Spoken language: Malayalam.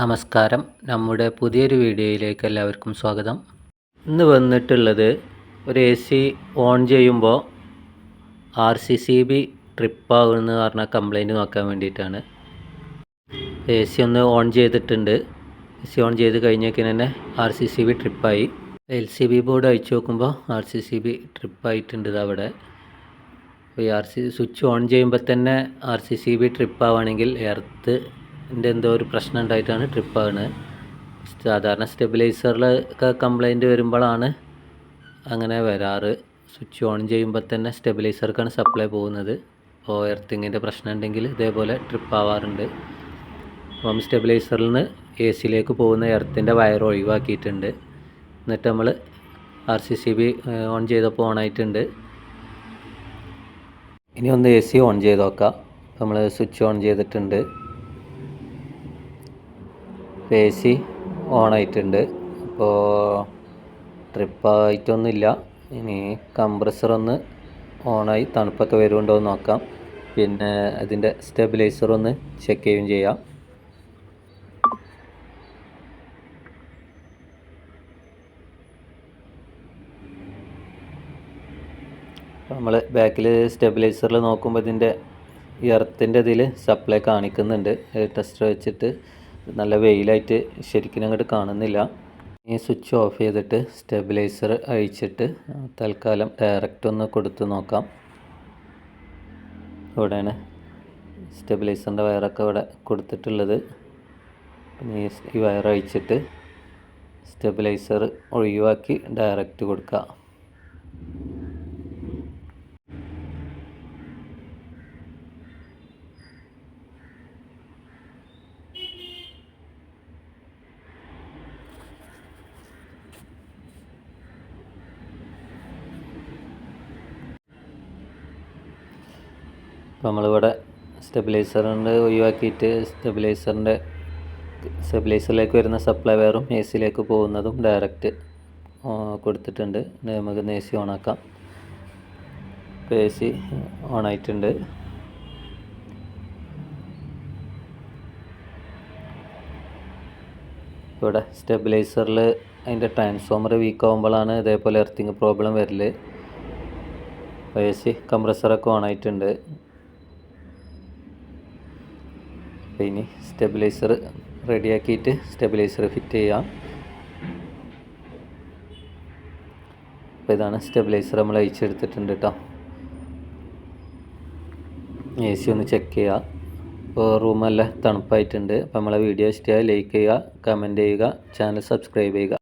നമസ്കാരം. നമ്മുടെ പുതിയൊരു വീഡിയോയിലേക്ക് എല്ലാവർക്കും സ്വാഗതം. ഇന്ന് വന്നിട്ടുള്ളത് ഒരു എ സി ഓൺ ചെയ്യുമ്പോൾ ആർ സി സി ബി ട്രിപ്പാകുമെന്ന് പറഞ്ഞ കംപ്ലൈന്റ് നോക്കാൻ വേണ്ടിയിട്ടാണ്. എ സി ഒന്ന് ഓൺ ചെയ്തിട്ടുണ്ട്. എ സി ഓൺ ചെയ്ത് കഴിഞ്ഞേക്കിന് തന്നെ ആർ സി സി ബി ട്രിപ്പായി. എൽ സി ബി ബോർഡ് അയച്ചു നോക്കുമ്പോൾ ആർ സി സി ബി ട്രിപ്പായിട്ടുണ്ട് അവിടെ. ഈ ആർ സി സ്വിച്ച് ഓൺ ചെയ്യുമ്പോൾ തന്നെ R C C B trip ആവുകയാണെങ്കിൽ എർത്തിന്റെ എന്തോ ഒരു പ്രശ്നം ഉണ്ടായിട്ടാണ് ട്രിപ്പ് ആവുന്നത് സാധാരണ സ്റ്റെബിലൈസറിലൊക്കെ കംപ്ലൈന്റ് വരുമ്പോഴാണ് അങ്ങനെ വരാറ്. സ്വിച്ച് ഓൺ ചെയ്യുമ്പോൾ തന്നെ സ്റ്റെബിലൈസർക്കാണ് സപ്ലൈ പോകുന്നത്. അപ്പോൾ എർത്തിങ്ങിന്റെ പ്രശ്നം ഉണ്ടെങ്കിൽ ഇതേപോലെ ട്രിപ്പ് ആവാറുണ്ട്. അപ്പം സ്റ്റെബിലൈസറിൽ നിന്ന് എ സിയിലേക്ക് പോകുന്ന എർത്തിന്റെ വയർ ഒഴിവാക്കിയിട്ടുണ്ട്. എന്നിട്ട് നമ്മൾ R C C B on ചെയ്തപ്പോൾ ഓൺ ആയിട്ടുണ്ട് ഇനി ഒന്ന് എ സി ഓൺ ചെയ്ത് നോക്കാം. നമ്മൾ സ്വിച്ച് ഓൺ ചെയ്തിട്ടുണ്ട്. എ സി ഓൺ ആയിട്ടുണ്ട് അപ്പോൾ ട്രിപ്പായിട്ടൊന്നുമില്ല. ഇനി കംപ്രസർ ഒന്ന് ഓണായി തണുപ്പൊക്കെ വരുന്നുണ്ടോ എന്ന് നോക്കാം. പിന്നെ അതിന്റെ സ്റ്റെബിലൈസർ ഒന്ന് ചെക്ക് ചെയ്യുകയും ചെയ്യാം. നമ്മൾ ബാക്കിൽ സ്റ്റെബിലൈസറിൽ നോക്കുമ്പോൾ ഇതിന്റെ എർത്തിന്റെ ഇതിൽ സപ്ലൈ കാണിക്കുന്നുണ്ട്. ടെസ്റ്റർ വെച്ചിട്ട് നല്ല വെയിലായിട്ട് ശരിക്കും അങ്ങോട്ട് കാണുന്നില്ല. ഈ സ്വിച്ച് ഓഫ് ചെയ്തിട്ട് സ്റ്റെബിലൈസർ അഴിച്ചിട്ട് തൽക്കാലം ഡയറക്റ്റ് ഒന്ന് കൊടുത്ത് നോക്കാം. ഇവിടെയാണ് സ്റ്റെബിലൈസറിന്റെ വയറൊക്കെ ഇവിടെ കൊടുത്തിട്ടുള്ളത്. പിന്നെ ഈ വയർ അഴിച്ചിട്ട് സ്റ്റെബിലൈസർ ഒഴിവാക്കി ഡയറക്റ്റ് കൊടുക്കുക അപ്പോൾ നമ്മളിവിടെ സ്റ്റെബിലൈസറിന്റെ ഒഴിവാക്കിയിട്ട് സ്റ്റെബിലൈസറിന്റെ സ്റ്റെബിലൈസറിലേക്ക് വരുന്ന സപ്ലൈ വയറും എ സിയിലേക്ക് പോകുന്നതും ഡയറക്റ്റ് കൊടുത്തിട്ടുണ്ട്. നമുക്ക് എ സി ഓണാക്കാം. ഇപ്പോൾ എ സി ഓണായിട്ടുണ്ട്. ഇവിടെ സ്റ്റെബിലൈസറിൽ അതിന്റെ ട്രാൻസ്ഫോമർ വീക്ക് ആകുമ്പോഴാണ് ഇതേപോലെ എർത്തിങ് പ്രോബ്ലം വരൽ എ സി കംപ്രസറൊക്കെ ഓണായിട്ടുണ്ട്. അപ്പോൾ ഇനി സ്റ്റെബിലൈസർ റെഡിയാക്കിയിട്ട് സ്റ്റെബിലൈസർ ഫിറ്റ് ചെയ്യാം. അപ്പോൾ ഇതാണ് സ്റ്റെബിലൈസർ നമ്മൾ അയച്ചെടുത്തിട്ടുണ്ട് കേട്ടോ എ സി ഒന്ന് ചെക്ക് ചെയ്യുക ഇപ്പോൾ റൂമെല്ലാം തണുപ്പായിട്ടുണ്ട്. അപ്പോൾ നമ്മളെ വീഡിയോ ഇഷ്ടമായി ലൈക്ക് ചെയ്യുക കമന്റ് ചെയ്യുക ചാനൽ സബ്സ്ക്രൈബ് ചെയ്യുക.